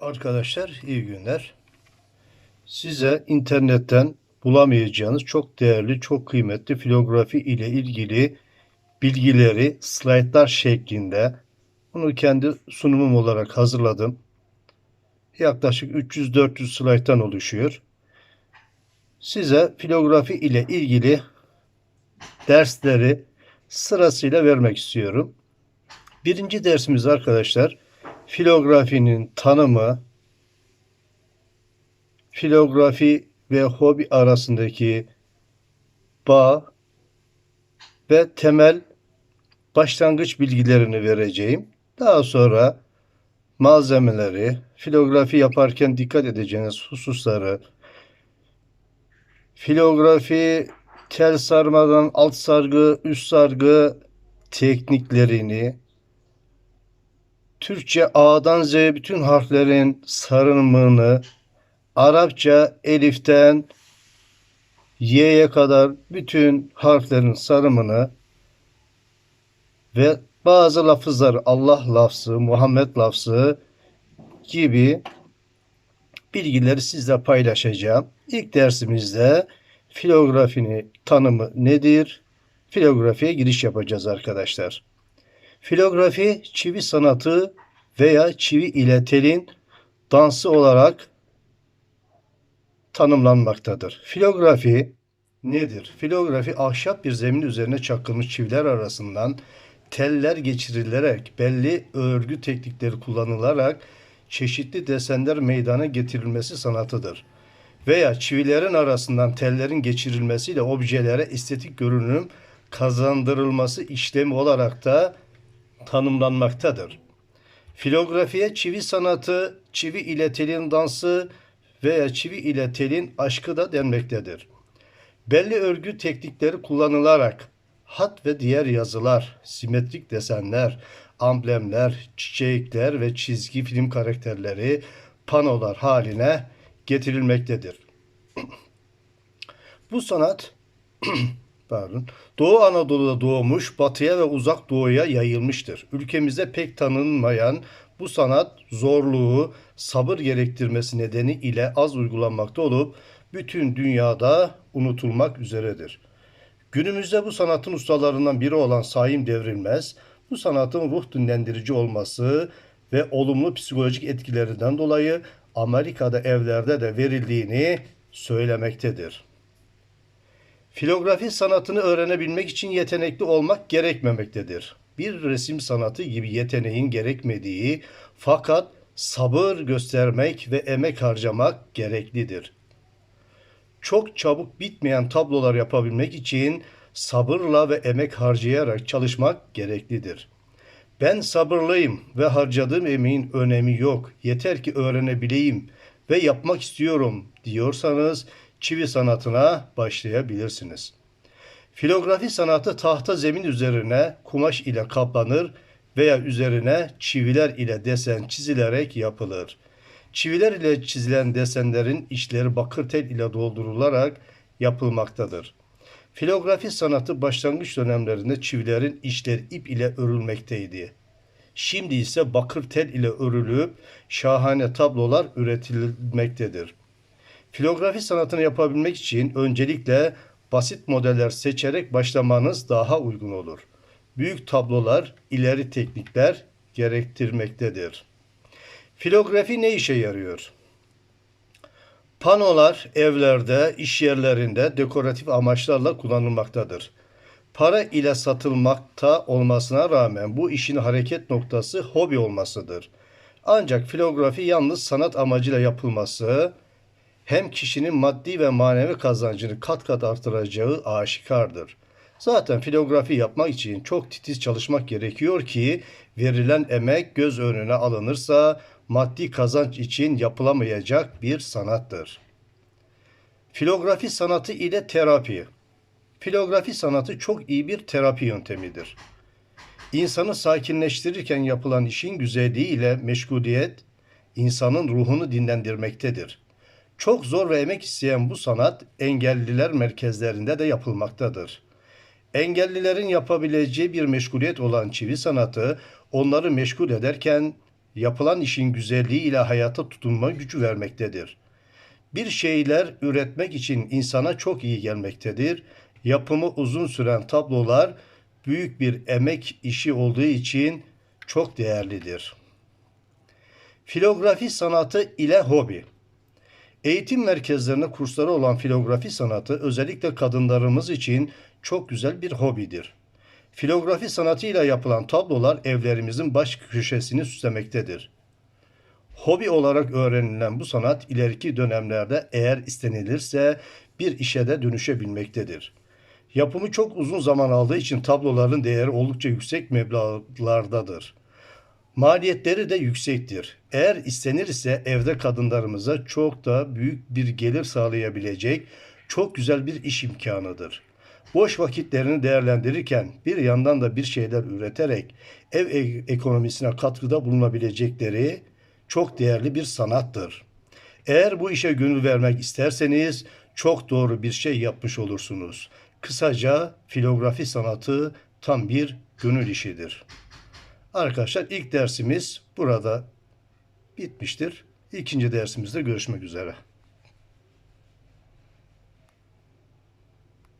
Arkadaşlar iyi günler. Size internetten bulamayacağınız çok değerli, çok kıymetli filografi ile ilgili bilgileri slaytlar şeklinde bunu kendi sunumum olarak hazırladım. Yaklaşık 300-400 slayttan oluşuyor. Size filografi ile ilgili dersleri sırasıyla vermek istiyorum. Birinci dersimiz arkadaşlar filografinin tanımı, filografi ve hobi arasındaki bağ ve temel başlangıç bilgilerini vereceğim. Daha sonra malzemeleri, filografi yaparken dikkat edeceğiniz hususları, filografi tel sarmadan alt sargı, üst sargı tekniklerini, Türkçe A'dan Z'ye bütün harflerin sarılımını, Arapça Elif'ten Y'ye kadar bütün harflerin sarımını ve bazı lafızlar Allah lafzı, Muhammed lafzı gibi bilgileri sizle paylaşacağım. İlk dersimizde filografinin tanımı nedir? Filografiye giriş yapacağız arkadaşlar. Filografi çivi sanatı veya çivi ile telin dansı olarak tanımlanmaktadır. Filografi nedir? Filografi ahşap bir zemin üzerine çakılmış çiviler arasından teller geçirilerek belli örgü teknikleri kullanılarak çeşitli desenler meydana getirilmesi sanatıdır. Veya çivilerin arasından tellerin geçirilmesiyle objelere estetik görünüm kazandırılması işlemi olarak da tanımlanmaktadır. Filografiye çivi sanatı, çivi ile telin dansı veya çivi ile telin aşkı da denmektedir. Belli örgü teknikleri kullanılarak hat ve diğer yazılar, simetrik desenler, amblemler, çiçekler ve çizgi film karakterleri panolar haline getirilmektedir. Bu sanat pardon, Doğu Anadolu'da doğmuş, batıya ve uzak doğuya yayılmıştır. Ülkemizde pek tanınmayan bu sanat zorluğu, sabır gerektirmesi nedeni ile az uygulanmakta olup bütün dünyada unutulmak üzeredir. Günümüzde bu sanatın ustalarından biri olan Saim Devrilmez, bu sanatın ruh dinlendirici olması ve olumlu psikolojik etkilerinden dolayı Amerika'da evlerde de verildiğini söylemektedir. Filografi sanatını öğrenebilmek için yetenekli olmak gerekmemektedir. Bir resim sanatı gibi yeteneğin gerekmediği fakat sabır göstermek ve emek harcamak gereklidir. Çok çabuk bitmeyen tablolar yapabilmek için sabırla ve emek harcayarak çalışmak gereklidir. Ben sabırlıyım ve harcadığım emeğin önemi yok. Yeter ki öğrenebileyim ve yapmak istiyorum diyorsanız çivi sanatına başlayabilirsiniz. Filografi sanatı tahta zemin üzerine kumaş ile kaplanır veya üzerine çiviler ile desen çizilerek yapılır. Çiviler ile çizilen desenlerin içleri bakır tel ile doldurularak yapılmaktadır. Filografi sanatı başlangıç dönemlerinde çivilerin içleri ip ile örülmekteydi. Şimdi ise bakır tel ile örülüp şahane tablolar üretilmektedir. Filografi sanatını yapabilmek için öncelikle basit modeller seçerek başlamanız daha uygun olur. Büyük tablolar ileri teknikler gerektirmektedir. Filografi ne işe yarıyor? Panolar evlerde, iş yerlerinde dekoratif amaçlarla kullanılmaktadır. Para ile satılmakta olmasına rağmen bu işin hareket noktası hobi olmasıdır. Ancak filografi yalnız sanat amacıyla yapılması, hem kişinin maddi ve manevi kazancını kat kat artıracağı aşikardır. Zaten filografi yapmak için çok titiz çalışmak gerekiyor ki verilen emek göz önüne alınırsa maddi kazanç için yapılamayacak bir sanattır. Filografi sanatı ile terapi. Filografi sanatı çok iyi bir terapi yöntemidir. İnsanı sakinleştirirken yapılan işin güzelliği ile meşguliyet insanın ruhunu dinlendirmektedir. Çok zor ve emek isteyen bu sanat engelliler merkezlerinde de yapılmaktadır. Engellilerin yapabileceği bir meşguliyet olan çivi sanatı onları meşgul ederken yapılan işin güzelliği ile hayata tutunma gücü vermektedir. Bir şeyler üretmek için insana çok iyi gelmektedir. Yapımı uzun süren tablolar büyük bir emek işi olduğu için çok değerlidir. Filografi sanatı ile hobi. Eğitim merkezlerinde kursları olan filografi sanatı özellikle kadınlarımız için çok güzel bir hobidir. Filografi sanatıyla yapılan tablolar evlerimizin baş köşesini süslemektedir. Hobi olarak öğrenilen bu sanat ileriki dönemlerde eğer istenilirse bir işe de dönüşebilmektedir. Yapımı çok uzun zaman aldığı için tabloların değeri oldukça yüksek meblağlardadır. Maliyetleri de yüksektir. Eğer istenirse evde kadınlarımıza çok da büyük bir gelir sağlayabilecek çok güzel bir iş imkanıdır. Boş vakitlerini değerlendirirken bir yandan da bir şeyler üreterek ev e- ekonomisine katkıda bulunabilecekleri çok değerli bir sanattır. Eğer bu işe gönül vermek isterseniz çok doğru bir şey yapmış olursunuz. Kısaca filografi sanatı tam bir gönül işidir. Arkadaşlar ilk dersimiz burada bitmiştir. İkinci dersimizde görüşmek üzere.